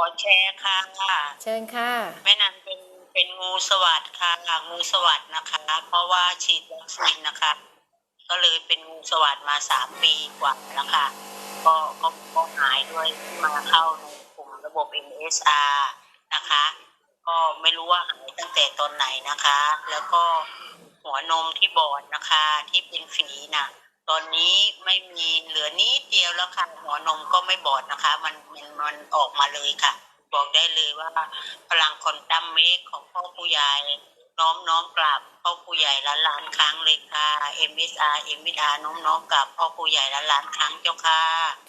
อแชร์ค่ะเชิญค่ะ แม่นันเป็นเป็นงูสวัสดค่ะงูสวัสดนะคะ เพราะว่าฉีดวัคซีนนะคะ ก็เลยเป็นงูสวัสดมาสามปีกว่าแล้วค่ะก็ก็ก็หายด้วยที่มาเข้าในกลุ่มระบบ MSR นะคะ ก็ไม่รู้ว่าหายตั้งแต่ตอนไหนนะคะ แล้วก็หัวนมที่บอดนะคะที่เป็นฝีน่ะ ตอนนี้ไม่มีเหลือนิดเดียวแล้วค่ะหัวนมก็ไม่บอดนะคะ มันมันมันออกมาเลยค่ะ บอกได้เลยว่า พลังคอนตัมเมกของพ่อผู้ใหญ่น้อมน้อมกราบพ่อผู้ใหญ่ล้านล้านครั้งเลยค่ะ MSR MSR น้อมน้อมกราบพ่อผู้ใหญ่ล้านล้านครั้งเจ้าค่ะ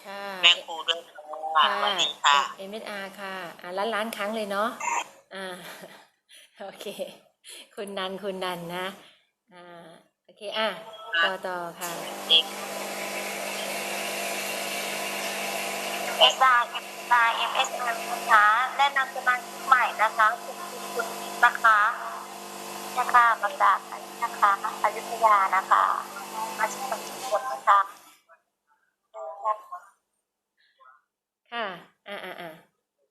ค่ะแม่ครูด้วยค่ะค่ะสวัสดีค่ะเอ็มเอสอาร์ค่ะอ่าล้านล้านครั้งเลยเนาะอ่าโอเค คุณนันคุณนันนะอ่าโอเคอะ ต่อต่อค่ะเอสอาร์เอสอาร์เอ็มเอสอาร์นะคะแนะนำสมาชิกใหม่นะคะคุณคุณคุณนะคะนะคะมาจากอันนี้นะคะอยุธยานะคะมาชิกสมาชิกคนนะคะค่ะอ่าอ่าอ่า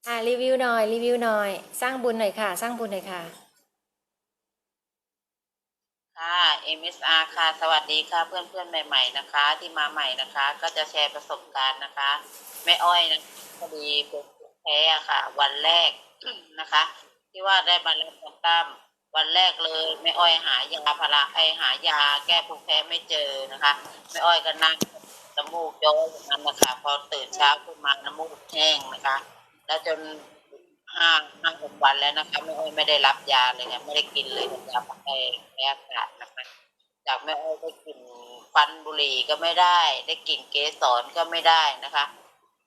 อ่ารีวิวหน่อย รีวิวหน่อย สร้างบุญหน่อยค่ะ สร้างบุญหน่อยค่ะ ค่ะ MSR ค่ะ สวัสดีค่ะ เพื่อนเพื่อนๆใหม่ ๆ นะคะ ที่มาใหม่นะคะ ก็จะแชร์ประสบการณ์นะคะ แม่อ้อยนะพอดีเป็นแพ้ค่ะ วันแรกนะคะ ที่ว่าได้มารับควตั้มวันแรกเลยแม่อ้อยหายาพาราไอหายาแก้ภูมิแพ้ไม่เจอนะคะแม่อ้อยก็นั่งน้ำมูกย้อยอย่างนั้นนะคะ พอตื่นเช้าขึ้นมาน้ำมูกแห้งนะคะ แล้วจน ห้าห้าหกวันแล้วนะคะแม่อ้อยไม่ได้รับยาเลยค่ะไม่ได้กินเลยยาแพ้แพ้อากาศนะคะจากแม่อ้อยได้กลิ่นควันบุหรี่ก็ไม่ได้ ได้กลิ่นเกสรก็ไม่ได้นะคะ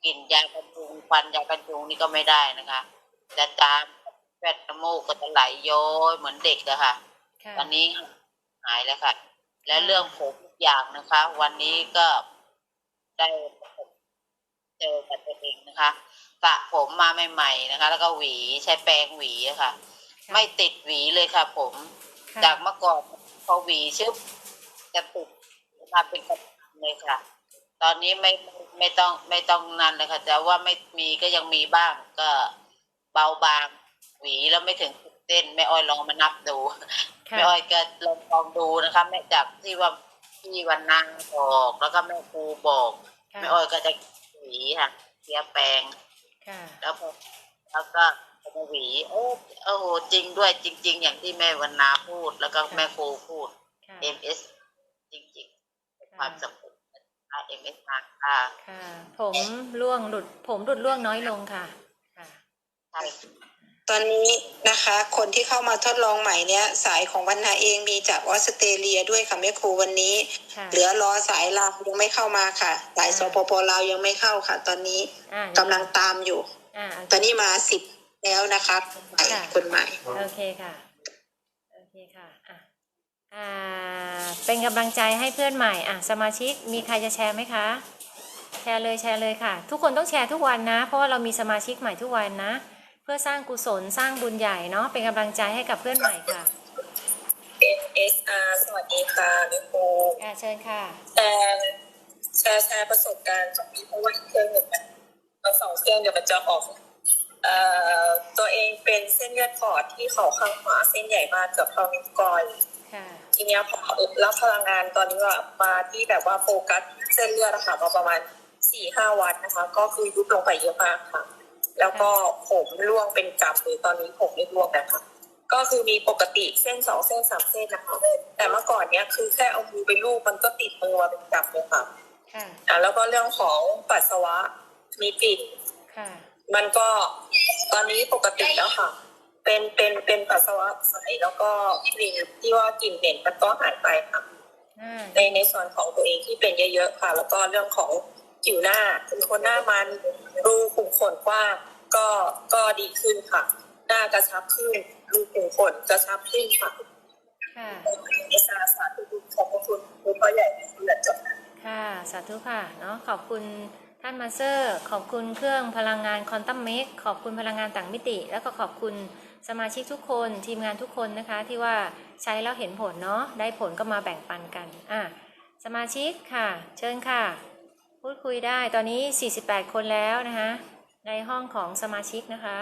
กลิ่นยากันยุงควันยากันยุงนี่ก็ไม่ได้นะคะจะจามแวดน้ำมูกก็จะไหลย้อยเหมือนเด็กอะค่ะค่ะวันนี้หายแล้วค่ะ และเรื่องผมทุกอย่างนะคะ วันนี้ก็ได้ เจอกับตัวเองนะคะสระผมมาใหม่ๆนะคะ แล้วก็หวีใช้แปรงหวีอะค่ะค่ะ ไม่ติดหวีเลยค่ะ ผม ค่ะจากเมื่อก่อนพอหวีชึบจะติดมาเป็นกระตังเลยค่ะ ตอนนี้ไม่ไม่ไม่ต้องไม่ต้องนั่นเลยค่ะแต่ว่าไม่มีก็ยังมีบ้างก็เบาบางหวีแล้วไม่ถึงสิบเส้นแม่อ้อยลองมานับดู ค่ะ แม่อ้อยก็ลองลองดูนะคะแม่จากที่ว่าที่วันนางบอกแล้วก็แม่ครูบอก ค่ะ แม่อ้อยก็จะห วีค่ะเสียแปรงค่ะแล้วพอแล้วก็เอามาหวีโอ้โอ้โหจริงด้วยจริง ๆ อย่างที่แม่วันนาพูด แล้วก็แม่ครูพูดค่ะ MS จริงๆเป็นความสำเร็จนะคะ MS มากค่ะค่ะผมร่วงหลุด ผมหลุดร่วงน้อยลงค่ะค่ะใช่ ตอนนี้นะคะคนที่เข้ามาทดลองใหม่เนี้ยสายของวันนาเองมีจากออสเตรเลียด้วยค่ะแม่ครูวันนี้ค่ะเหลือรอสายลาวยังไม่เข้ามาค่ะสายอ่าสปปลาวยังไม่เข้าค่ะ ตอนนี้อ่ากำลังตามอยู่อ่าตอนนี้มาสิบแล้วนะคะใหม่คนใหม่โอเคค่ะโอเคค่ะอะอ่าเป็นกำลังใจให้เพื่อนใหม่อะสมาชิกมีใครจะแชร์ไหมคะ แชร์เลยแชร์เลยค่ะ ทุกคนต้องแชร์ทุกวันนะ เพราะว่าเรามีสมาชิกใหม่ทุกวันนะเพื่อสร้างกุศลสร้างบุญใหญ่เนาะเป็นกำลังใจให้กับเพื่อนใหม่ค่ะ NSR สวัสดีค่ะแม่ครูอ่าเชิญค่ะแชร์แชร์แชร์ประสบการณ์จากนี้เพราะว่าอีกเครื่องหนึ่งมันเราสองเครื่องเดี๋ยวมันจะออกเอ่อตัวเองเป็นเส้นเลือดฝอดที่เข่าข้างขวาเส้นใหญ่มากเกือบเท่านิ้วก้อยค่ะทีเนี้ยพอรับพลังงานตอนนี้ว่ามาที่แบบว่าโฟกัสเส้นเลือดอะค่ะมาประมาณสี่ห้าวันนะคะ ก็คือยุบลงไปเยอะมากค่ะ แล้วก็ผมร่วงเป็นกำเลยตอนนี้ผมไม่ร่วงแล้วค่ะก็คือมีปกติเส้นสองเส้นสามเส้นนะคะแต่เมื่อก่อนเนี้ยคือแค่เอามือไปลูบมันก็ติดมือมาเป็นกำเลยค่ะค่ะอะแล้วก็เรื่องของปัสสาวะมีกลิ่นค่ะมันก็ตอนนี้ปกติแล้วค่ะ เป็นเป็นเป็นปัสสาวะใสแล้วก็กลิ่นที่ว่ากลิ่นเหม็นมันก็หายไปค่ะอ่าในในส่วนของตัวเองที่เป็นเยอะๆค่ะ แล้วก็เรื่องของผิวหน้าเป็นคนหน้ามัน รูขุมขนกว้างก็ก็ดีขึ้นค่ะ หน้ากระชับขึ้นรูขุมขนกระชับขึ้นค่ะค่ะในสาสาธุขอบพระคุณคุณพ่อใหญ่คุณหลักจบค่ะค่ะ สาธุค่ะเนาะขอบคุณท่านมาสเตอร์ ขอบคุณเครื่องพลังงานคอนตัมเมกขอบคุณพลังงานต่างมิติ แล้วก็ขอบคุณสมาชิกทุกคนทีมงานทุกคนนะคะ ที่ว่าใช้แล้วเห็นผลเนาะได้ผลก็มาแบ่งปันกันอะสมาชิกค่ะ เชิญค่ะ พูดคุยได้ตอนนี้ 48 คนแล้วนะคะ ในห้องของสมาชิกนะคะ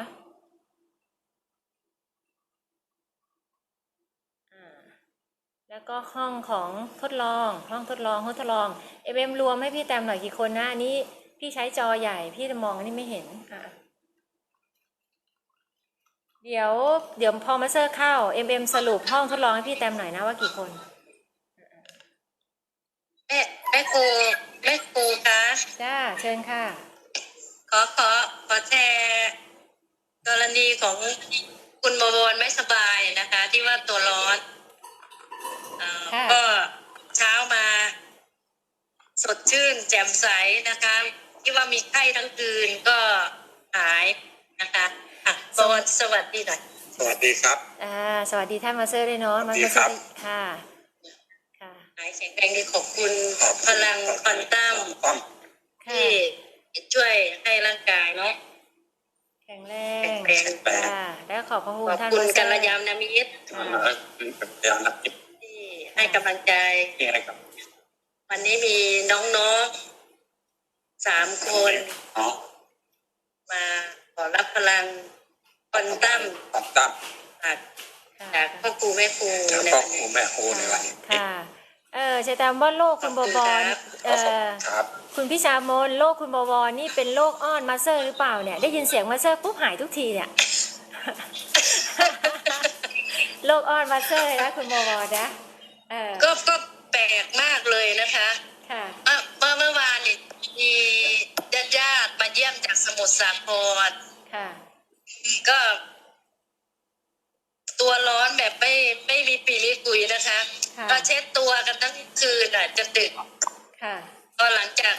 แล้วก็ห้องของทดลอง ห้องทดลองห้องทดลองเอ็มรวมให้พี่แตมหน่อยกี่คนนะอันนี้พี่ใช้จอใหญ่พี่จะมองนนี้ไม่เห็นอะเดี๋ยวเดี๋ยวพอมาเซอร์เข้าเอ็มเอ็มสรุปห้องทดลองให้พี่แตมหน่อยนะว่ากี่คน แม่แม่ครูแม่ครูคะจ้าเชิญค่ะ ขอขอขอแชร์กรณีของคุณบวรไม่สบายนะคะ ที่ว่าตัวร้อนเอ่อค่ะ ก็เช้ามา สดชื่นแจ่มใสนะคะ ที่ว่ามีไข้ทั้งคืนก็หายนะคะอะบวรสวัสดีหน่อย สวัสดีครับ อ่าสวัสดีท่านมาเซอร์ด้วยเนาะสวัมาสดีเซอครับร์ค่ะค่ะ หายแข็งแรงดีขอบคุณขอบพลังควอนตัมต้อมค่ะที่ช่วยให้ร่างกายเนาะแข็งแรแข็งงแรงค่ะแล้วขอบพระคุขณอบท่านคุณมาเซอกัลร์ยาณมิตรค่ะเป็นเดี๋ยวนักจิตที่ให้กำลังใจที่อะไรครับวันนี้มีน้องๆสามคนอ๋อมาขอรับพลังควอนตัมต้อมตั้มจากค่ะจากพ่อครูแม่ครูแล้วในก็วันครูนี้แม่ครูในวันนี้ค่ะ เออใช่ตามว่าโรคคุณบวรเออครับคุณพิชามนโรคคุณบวรนี่เป็นโรคอ้อนมาเซอร์หรือเปล่าเนี่ย ได้ยินเสียงมาเซอร์ปุ๊บหายทุกทีเนี่ยโรคอ้อนมาเซอร์นะคุณบวรนะเออก็ก็แปลกมากเลยนะคะ ค่ะเมื่อเมื่อเมื่อวานนี่มีญาติญาติๆมาเยี่ยมจากสมุทรสาครค่ะ ก็ ตัวร้อนแบบไม่ไม่มีปีมีกุยนะคะค่ะก็เช็ดตัวกันทั้งคืนอะจนดึกค่ะก็หลังจาก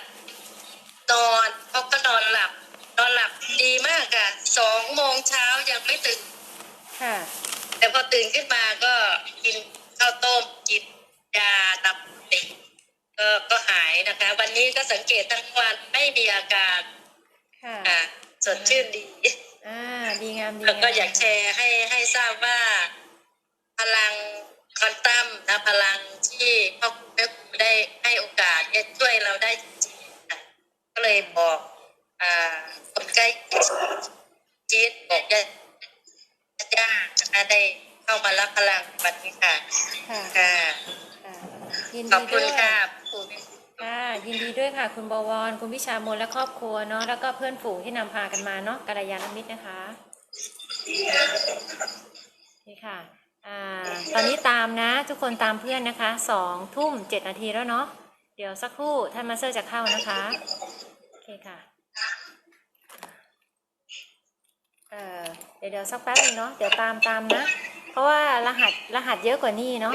นอนเขาก็นอนหลับ นอนหลับดีมากอะสองโมงเช้ายังไม่ตื่นค่ะแต่พอตื่นขึ้นมาก็กินข้าวต้มกินยาตับติก็ก็หายนะคะ วันนี้ก็สังเกตทั้งวันไม่มีอาการค่ะค่ะสดชื่นดี อ่าดีงามดีแล้วงามก็อยากแชร์ให้ให้ทราบว่า พลังคอนตัมนะพลังที่พ่อครูแม่ครูได้ให้โอกาสเนี่ยช่วยเราได้จริงๆค่ะก็เลยบอกอ่าคนใกล้ชีวิตบอกญาติญาตินะคะได้เข้ามารับพลังวันนี้ค่ะค่ะค่ะค่ะยินขอดีบคุด้ณวยค่ะครูแม่ครูค่ะ ยินดีด้วยค่ะ คุณบวร คุณพิชามนและครอบครัวเนาะแล้วก็เพื่อนฝูงที่นำพากันมาเนาะกัลยาณมิตรนะคะนี่ค่ะอ่าตอนนี้ตามนะ ทุกคนตามเพื่อนนะคะสองทุ่มเจ็ดนาทีแล้วเนาะเดี๋ยวสักครู่ท่านมาสเตอร์จะเข้านะคะโอเคค่ะเออเดี๋ยวเดี๋ยวสักแป๊บนึงเนาะเดี๋ยวตามตามนะ เพราะว่ารหัสรหัสเยอะกว่านี้เนาะ